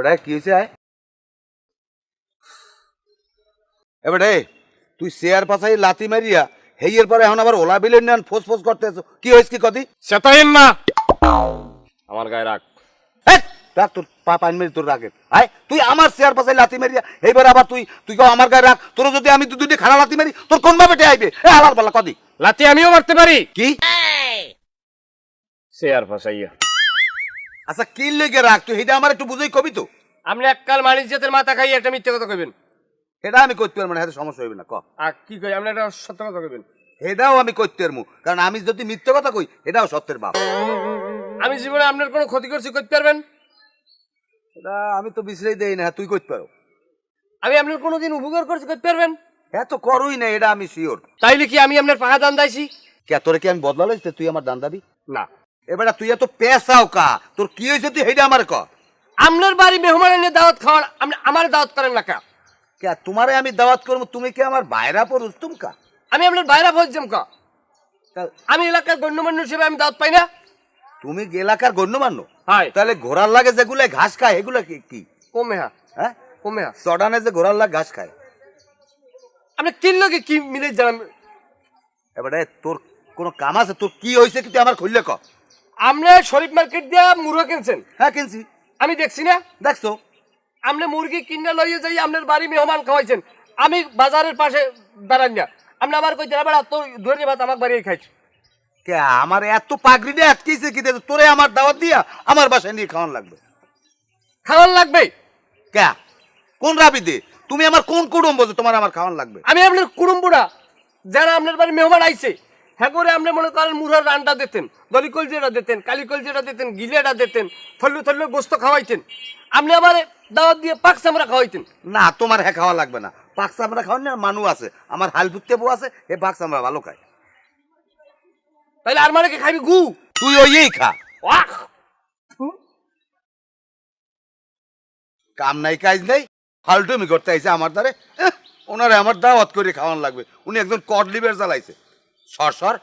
ওটা কি হয়েছে এবারে তুই শেয়ার পাশাই লাতি মারিয়া হেইয়ের পরে এখন আবার ওলা বিলেন নেন ফোস ফোস করতে কি হয়েছে কি কদি? সেটাইন না। আমার গায়ে রাখ রাখ তোর পা পাইন মেরি তোর রাগে আয় তুই আমার শেয়ার পাশাই লাতি মারিয়া এইবার আবার তুই তুই কেউ আমার গায়ে রাখ তোর যদি আমি দুটি খানা লাতি মারি তোর কোন ভাবে আইবে এ হালার পালা কদি। লাতি আমিও মারতে পারি। কি? আর ফাঁসাইয়া আচ্ছা কি লেগে রাখ তুই এটা আমার একটু বুঝেই কবি তো। আপনি এককাল মানিস জাতের মাথা খাইয়ে একটা মিথ্যে কথা কইবেন। এটা আমি করতে পারব না সমস্যা হইবে না ক। আর কি কই? আপনি একটা সত্য কথা কইবেন। এটাও আমি করতে পারব কারণ আমি যদি মিথ্যে কথা কই এটাও সত্যের বাপ। আমি জীবনে আপনার কোনো ক্ষতি করছি করতে পারবেন? এটা আমি তো বিশ্রাই দেই না তুই করতে পারো। আমি আপনার কোনোদিন উপকার করছি করতে পারবেন? এত করুই না এটা আমি শিওর তাইলে কি আমি আপনার পাহা দান দাইছি? কে তোরে কি আমি বদলা লইছি তুই আমার দান দাবি? না। এবারে তুই এত পেশাও কা তোর কি হয়েছে তুই হেইটা আমার ক? আপনার বাড়ি মেহমান এনে দাওয়াত খাওয়ার আমার দাওয়াত করেন না কা? কে তোমারে আমি দাওয়াত করব তুমি কি আমার বাইরা পর উস্তুম কা? আমি আপনার বাইরা ভোজ্যম কা? আমি এলাকার গণ্যমান্য হিসেবে আমি দাওয়াত পাই না। তুমি এলাকার গণ্যমান্য? তাহলে ঘোড়ার লাগে যেগুলো ঘাস খায় এগুলো কি কি? কমে হা হ্যাঁ? কমে হা সডানে যে ঘোড়ার লাগে ঘাস খায়। আপনি কি কি মিলে জানান? এবারে তোর কোনো কাম আছে? তোর কি হয়েছে কি তুই আমার খুললে ক? আপনি শরীফ মার্কেট দিয়া মুরগা কিনছেন। হ্যাঁ কিনছি। আমি দেখছি না? দেখছ? আপনি মুরগি কিনে লইয়ে যাই আপনার বাড়ি মেহমান খাওয়াইছেন। আমি বাজারের পাশে বেড়ান না। আপনি আমার কই কইতে বেড়া তোর ধরে ভাত আমার বাড়ি খাইছি। কে আমার এত পাগড়ি পাগড়িটা আটকেছে কি তোরে আমার দাওয়াত দিয়া আমার বাসায় নিয়ে খাওয়ান লাগবে। খাওয়ান লাগবে? কে? কোন রাবি দে? তুমি আমার কোন কুটুম্ব তোমার আমার খাওয়ান লাগবে? আমি আপনার কুড়ুম্বুড়া যারা আপনার বাড়ি মেহমান আইছে। হ্যাঁ করে আপনি মনে করেন মুরার রানটা দিতেন দলি কলজিটা দিতেন কালি কলজিটা দিতেন গিলেটা দিতেন থল্লু থল্লু গোস্ত খাওয়াইতেন। আপনি আবার দাওয়াত দিয়ে পাক চামড়া খাওয়াইতেন। না তোমার হ্যাঁ খাওয়া লাগবে না। পাক চামড়া খাওয়ান না মানু আছে আমার হাল ফুটতে বউ আছে এ পাক চামড়া ভালো খায়। তাহলে আর মানে কি খাবি গু? তুই ওই খা। ওয়াক কাম নাই কাজ নেই ফালটুমি করতে আইছে আমার দ্বারে। ওনারে আমার দাওয়াত করে খাওয়ান লাগবে। উনি একজন কড লিভার জ্বালাইছে। sarsar